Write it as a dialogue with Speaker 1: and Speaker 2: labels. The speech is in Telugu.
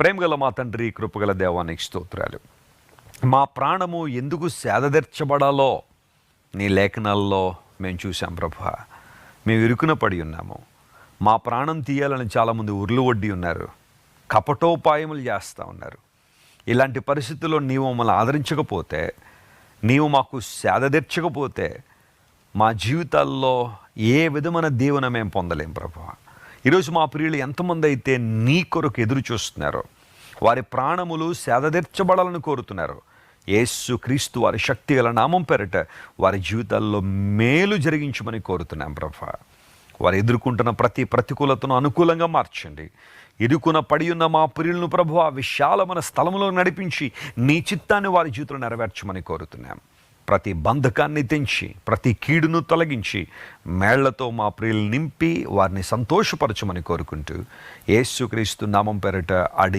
Speaker 1: ప్రేమగల మా తండ్రి కృపగల దేవానికి స్తోత్రాలు. మా ప్రాణము ఎందుకు సేదదర్చబడాలో నీ లేఖనాల్లో మేము చూసాం ప్రభా. మేము ఇరుకున పడి ఉన్నాము. మా ప్రాణం తీయాలని చాలామంది ఉర్లు వడ్డి ఉన్నారు. కపటోపాయములు చేస్తూ ఉన్నారు. ఇలాంటి పరిస్థితుల్లో నీవు మమ్మల్ని ఆదరించకపోతే నీవు మాకు సేదదీర్చకపోతే మా జీవితాల్లో ఏ విధమైన దీవెన మేము పొందలేం ప్రభు. ఈరోజు మా ప్రియులు ఎంతమంది అయితే నీ కొరకు ఎదురు చూస్తున్నారో వారి ప్రాణములు సేదదీర్చబడాలని కోరుతున్నారు. యేసు క్రీస్తు వారి శక్తి గల నామం పేరట వారి జీవితాల్లో మేలు జరిగించమని కోరుతున్నాం ప్రభా. వారు ఎదుర్కొంటున్న ప్రతి ప్రతికూలతను అనుకూలంగా మార్చండి. ఇరుకున పడి ఉన్న మా ప్రియులను ప్రభు ఆ విశాలమైన స్థలంలో నడిపించి నీ చిత్తాన్ని వారి జీవితంలో నెరవేర్చమని కోరుతున్నాం. ప్రతి బంధకాన్ని తెంచి ప్రతి కీడును తొలగించి మేళ్ళతో మా ప్రియులు నింపి వారిని సంతోషపరచమని కోరుకుంటూ యేసుక్రీస్తు నామం పేరట అడి